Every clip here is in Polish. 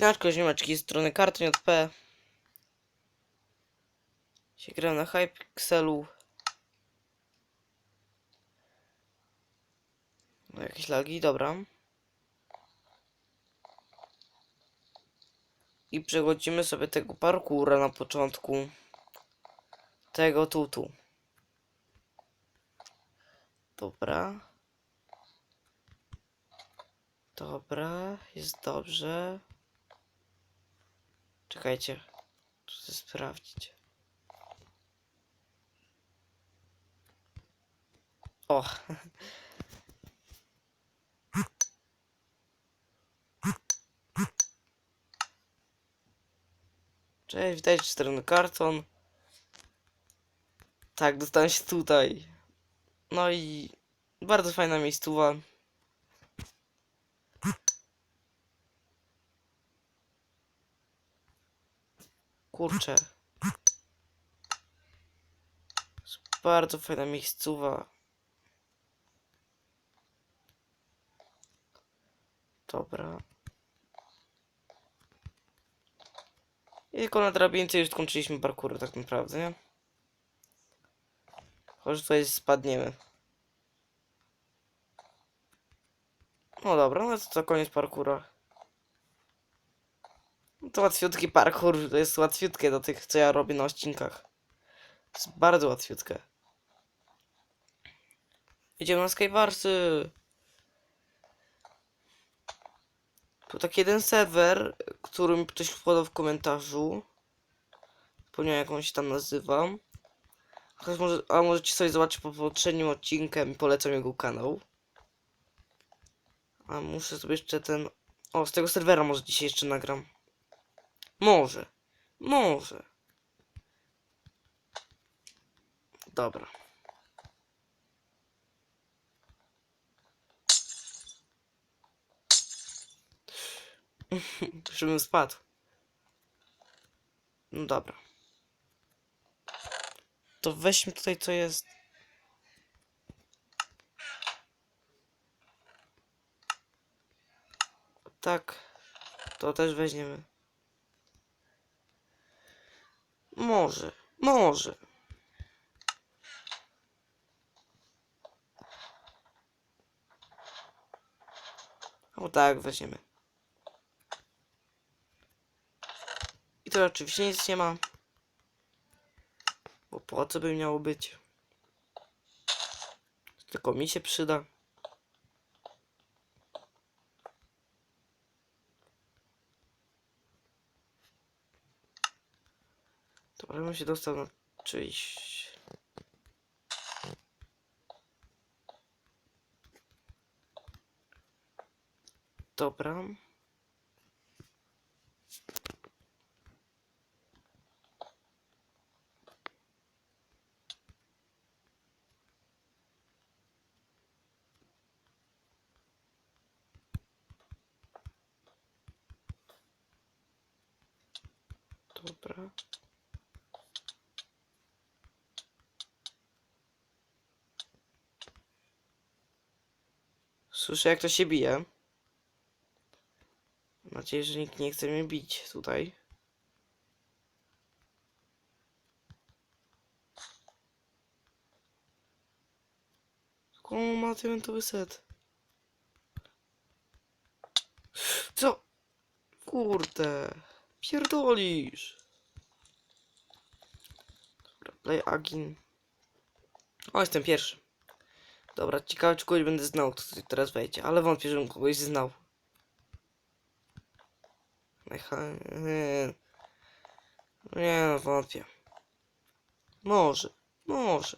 Śnaczko, ziomeczki, z strony Karton.p się gra na Hypixelu. No jakieś lagi, dobra. I przechodzimy sobie tego parkura na początku. Tego tutu. Dobra. Dobra, jest dobrze. Czekajcie. Chcę sprawdzić. O. Cześć, witajcie strony karton. Tak, dostałem się tutaj. No i bardzo fajna miejscowa. Kurczę. Bardzo fajna miejscowa. Dobra. I tylko na drabince już skończyliśmy parkour tak naprawdę, nie? Choć tutaj spadniemy. No dobra, no to, to koniec parkura. To łatwiutki parkour, to jest łatwiutkie do tych, co ja robię na odcinkach. To jest bardzo łatwiutkie. Idziemy na Skywarsy. Tu taki jeden serwer, który mi ktoś wkładał w komentarzu. Zapomniałem jak on się tam nazywa. Choć może, a możecie sobie zobaczyć po poprzednim odcinkiem, polecam jego kanał. A muszę sobie jeszcze ten... O, z tego serwera może dzisiaj jeszcze nagram. Może. Może. Dobra. Żebym spadł. No dobra. To weźmy tutaj co jest. Tak. To też weźmiemy. Może. Może. O tak, weźmiemy. I to oczywiście nic nie ma. Bo po co by miało być? Tylko mi się przyda. Bym się dostał na czyjś... Dobra. Dobra. Słyszę jak to się bije. Mam nadzieję, że nikt nie chce mnie bić tutaj. On ma diamentowy set. Co? Kurde. Pierdolisz. Dobra, play agin. O, jestem pierwszy. Dobra, ciekawe czy kogoś będę znał, tutaj teraz wejdzie, ale wątpię, żebym kogoś znał. Mecha... Nie, no, wątpię. Może, może.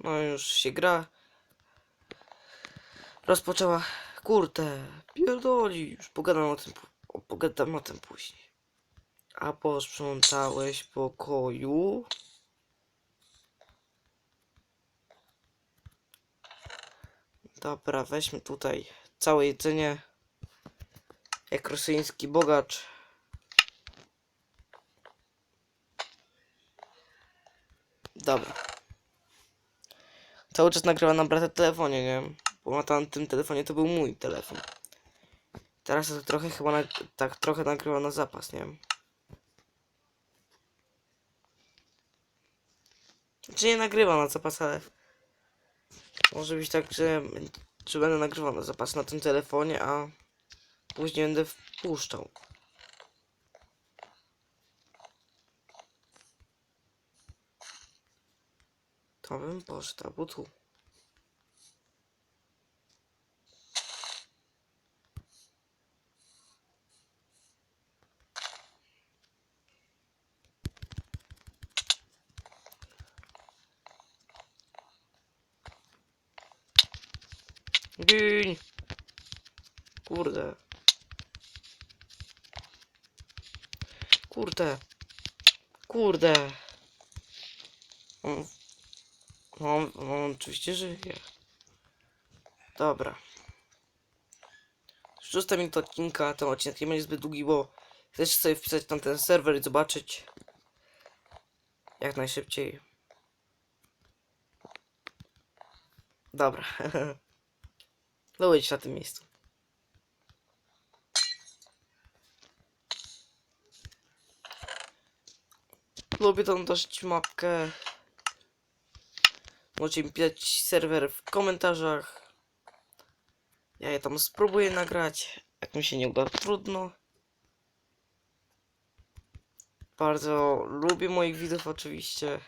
No już się gra. Rozpoczęła. Kurde, pierdoli. Już pogadam o tym, pogadam o tym później. A posprzątałeś pokoju? Dobra, weźmy tutaj całe jedzenie. Jak rosyjski bogacz. Dobra. Cały czas nagrywa na brata telefonie, nie? Bo na tamtym telefonie to był mój telefon. Teraz to trochę chyba na, tak trochę nagrywa na zapas, nie. Czy nie nagrywa na zapas, ale może być tak, że, że będę nagrywał na zapas na tym telefonie, a później będę wpuszczał. To bym poszedł, albo tu. Gin! Kurde. Kurde. Kurde. On, on, on oczywiście żyje. Dobra. Szósta minuta odcinka, ten odcinek nie będzie zbyt długi, bo chcę sobie wpisać na ten serwer i zobaczyć jak najszybciej. Dobra. Byłeś na tym miejscu. Lubię tą dość mapkę. Możecie mi pisać serwer w komentarzach. Ja je tam spróbuję nagrać. Jak mi się nie uda, trudno. Bardzo lubię moich widzów oczywiście.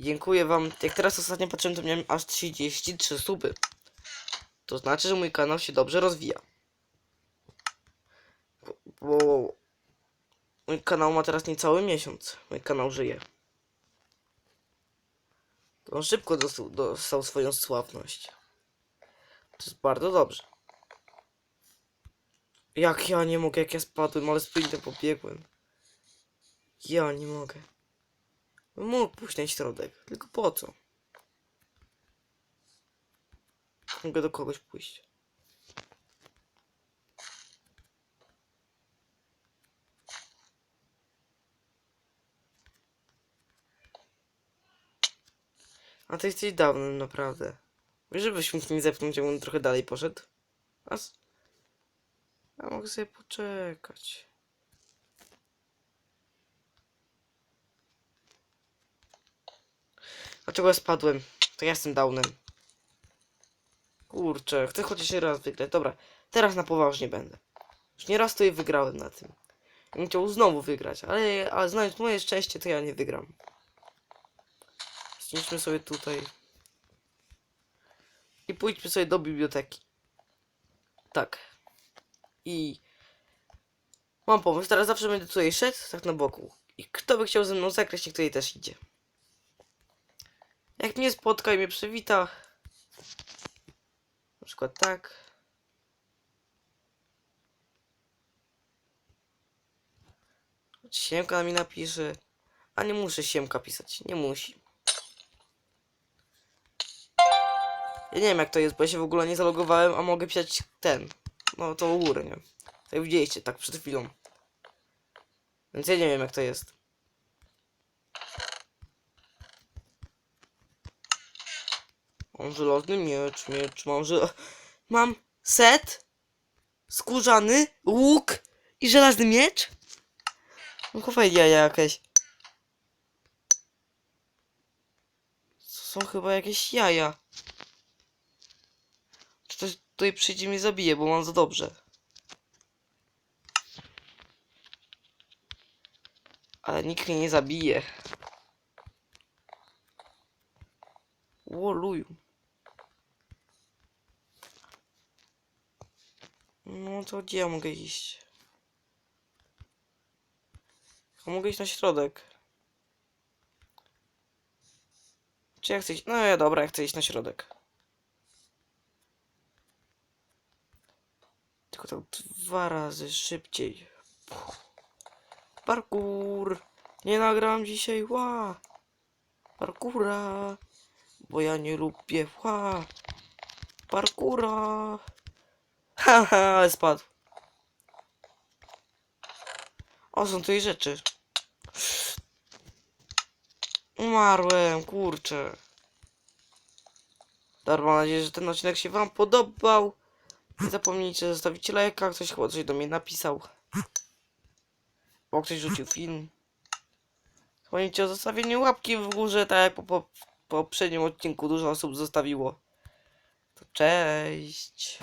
Dziękuję wam. Jak teraz ostatnio patrzyłem, to miałem aż 33 suby. To znaczy, że mój kanał się dobrze rozwija. Bo, mój kanał ma teraz niecały miesiąc. Mój kanał żyje. To on szybko dostał, dostał swoją sławność. To jest bardzo dobrze. Jak ja nie mogę, jak ja spadłem, ale sprintem pobiegłem. Ja nie mogę. Mógł pójść na środek, tylko po co? Mogę do kogoś pójść. A ty jesteś dawnym, naprawdę. Wiesz, żebyś mnie nie zepnął, gdzie on trochę dalej poszedł? A Ja mogę sobie poczekać. Dlaczego ja spadłem? To ja jestem downem. Kurczę, chcę chociaż raz wygrać. Dobra, teraz na poważnie będę. Już nie raz to je wygrałem na tym. Bym chciał znowu wygrać, ale, ale znając moje szczęście, to ja nie wygram. Znieśmy sobie tutaj. I pójdźmy sobie do biblioteki. Tak. I mam pomysł, teraz zawsze będę tutaj szedł, tak na boku. I kto by chciał ze mną zagrać, niech tutaj też idzie. Jak mnie spotka i mnie przywita. Tak. Siemka mi napisze. A nie muszę Siemka pisać. Nie musi. Ja nie wiem jak to jest, bo ja się w ogóle nie zalogowałem, a mogę pisać ten. No to u góry, nie? Tak widzieliście, tak przed chwilą. Więc ja nie wiem jak to jest. Mam żelazny miecz, miecz, mam żel... Mam set, skórzany, łuk i żelazny miecz? No chowaj jaja jakieś. Są chyba jakieś jaja. Czy ktoś tutaj przyjdzie mnie zabije, bo mam za dobrze. Ale nikt mnie nie zabije. Łoluju. To gdzie ja mogę iść? Ja mogę iść na środek. Czy ja chcę iść? No ja dobra, ja chcę iść na środek. Tylko tak dwa razy szybciej. Parkour! Nie nagram dzisiaj, ła! Parkura! Bo ja nie lubię, ła! Parkura! Haha, ale spadł. O, są tutaj rzeczy. Umarłem, kurczę. Dobra, mam nadzieję, że ten odcinek się wam podobał. Nie zapomnijcie zostawić lajka, ktoś chyba coś do mnie napisał. Bo ktoś rzucił film. Zapomnijcie o zostawieniu łapki w górze, tak jak po, po, po poprzednim odcinku dużo osób zostawiło. To cześć.